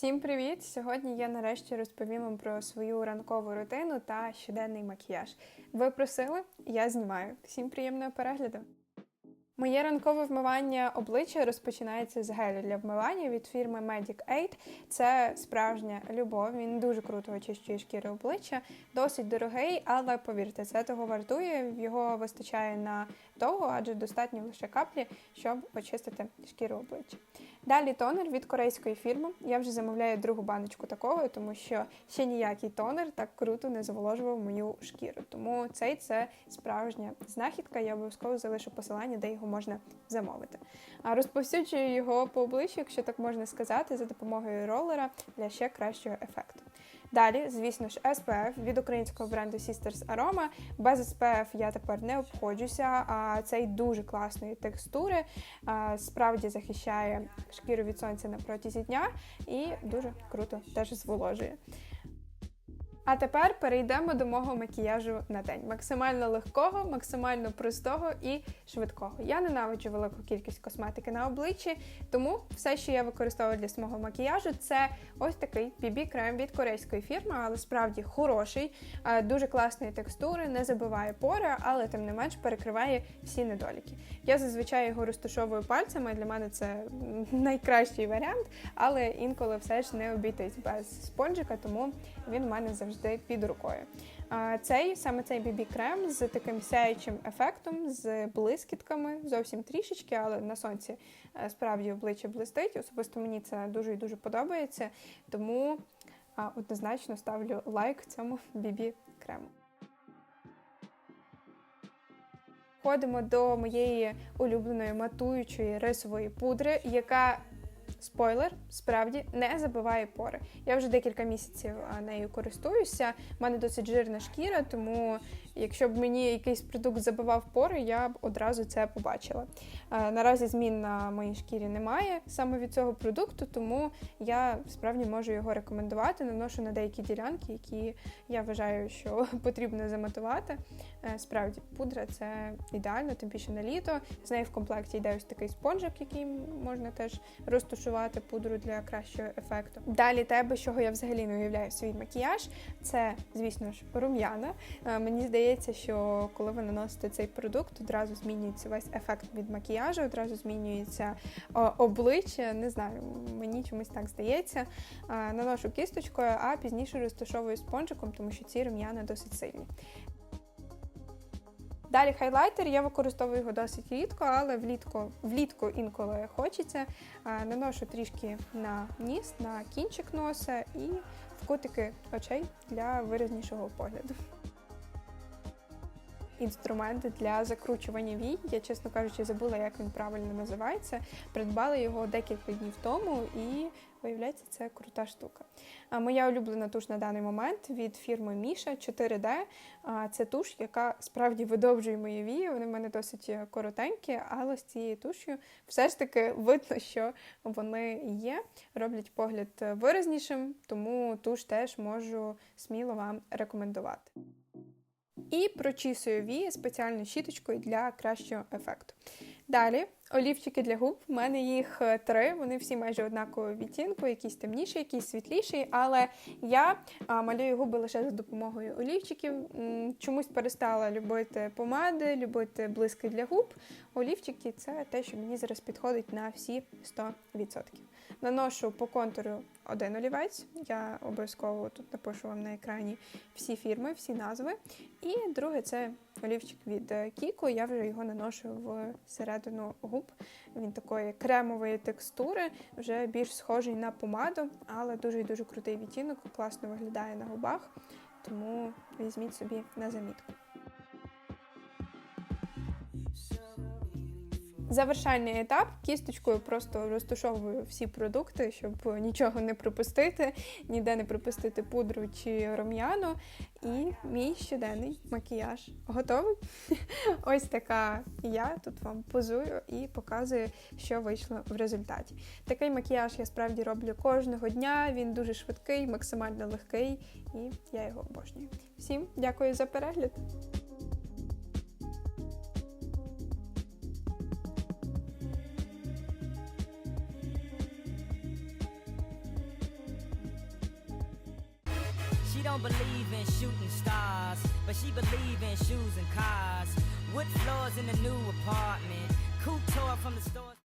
Всім привіт! Сьогодні я нарешті розповім вам про свою ранкову рутину та щоденний макіяж. Ви просили, я знімаю. Всім приємного перегляду! Моє ранкове вмивання обличчя розпочинається з гелю для вмивання від фірми Medic Aid. Це справжня любов. Він дуже круто очищує шкіру обличчя, досить дорогий, але повірте, це того вартує. Його вистачає на довго, адже достатньо лише каплі, щоб очистити шкіру обличчя. Далі тонер від корейської фірми. Я вже замовляю другу баночку такого, тому що ще ніякий тонер так круто не заволожував мою шкіру. Тому цей це справжня знахідка. Я обов'язково залишу посилання, де його можна замовити. Розповсюджую його по обличчю, якщо так можна сказати, за допомогою ролера для ще кращого ефекту. Далі, звісно ж, SPF від українського бренду Sisters Aroma. Без SPF я тепер не обходжуся, а цей дуже класної текстури, справді захищає шкіру від сонця на протязі дня і дуже круто теж зволожує. А тепер перейдемо до мого макіяжу на день. Максимально легкого, максимально простого і швидкого. Я ненавиджу велику кількість косметики на обличчі, тому все, що я використовую для свого макіяжу, це ось такий BB-крем від корейської фірми, але справді хороший, дуже класної текстури, не забиває пори, але тим не менш перекриває всі недоліки. Я зазвичай його розташовую пальцями. Для мене це найкращий варіант, але інколи все ж не обійтись без спонжика, тому він в мене завжди завжди під рукою. Цей саме цей бібі-крем з таким сяючим ефектом, з блискітками, зовсім трішечки, але на сонці е, справді обличчя блистить. Особисто мені це дуже і дуже подобається, тому однозначно ставлю лайк цьому бібі-крему. Ходимо до моєї улюбленої матуючої рисової пудри, яка Спойлер, справді не забиває пори. Я вже декілька місяців нею користуюся. У мене досить жирна шкіра, тому якщо б мені якийсь продукт забивав пори, я б одразу це побачила. Наразі змін на моїй шкірі немає саме від цього продукту, тому я справді можу його рекомендувати. Наношу на деякі ділянки, які я вважаю, що потрібно заматувати. Е, справді, пудра це ідеально, тим більше на літо. З нею в комплекті йде ось такий спонжик, який можна теж розтушувати пудру для кращого ефекту. Далі тебе, чого я взагалі не уявляю свій макіяж, це, звісно ж, рум'яна. Е, мені здається, що коли ви наносите цей продукт, одразу змінюється весь ефект від макіяжу, одразу змінюється обличчя. Не знаю, мені чомусь так здається. Наношу кісточкою, а пізніше розташовую спонжиком, тому що ці рум'яна досить сильні. Далі хайлайтер, я використовую його досить рідко, але влітку влітку інколи хочеться. Наношу трішки на ніс, на кінчик носа і в кутики очей для виразнішого погляду. Інструмент для закручування вій. Я, чесно кажучи, забула, як він правильно називається. Придбала його декілька днів тому і Виявляється, це крута штука. Моя улюблена туш на даний момент від фірми Міша 4D. Це туш, яка справді видовжує мої вії. Вони в мене досить коротенькі, але з цією туш'ю все ж таки видно, що вони є. Роблять погляд виразнішим, тому туш теж можу сміло вам рекомендувати. І прочісую вії спеціальною щіточкою для кращого ефекту. Далі олівчики для губ. У мене їх е, три, вони всі майже однакового відтінку, якийсь темніший, якийсь світліший. Але я малюю губи лише за допомогою олівчиків. Чомусь перестала любити помади, любити блиски для губ. Олівчики це те, що мені зараз підходить на всі 100%. Наношу по контуру один олівець. Я обов'язково тут напишу вам на екрані всі фірми, всі назви. І друге це олівчик від Кіко. Я вже його наношу в середину губ. Він такої кремової текстури, вже більш схожий на помаду, але дуже дуже крутий відтінок, класно виглядає на губах. Тому візьміть собі на замітку. Завершальний етап кісточкою просто розташовую всі продукти, щоб нічого не пропустити, ніде не пропустити пудру чи рум'яну. І мій щоденний макіяж готовий. Ось така я тут вам позую і показую, що вийшло в результаті. Такий макіяж я справді роблю кожного дня. Він дуже швидкий, максимально легкий, і я його обожнюю. Всім дякую за перегляд! She don't believe in shooting stars, but she believe in shoes and cars. Wood floors in the new apartment. Couture from the store.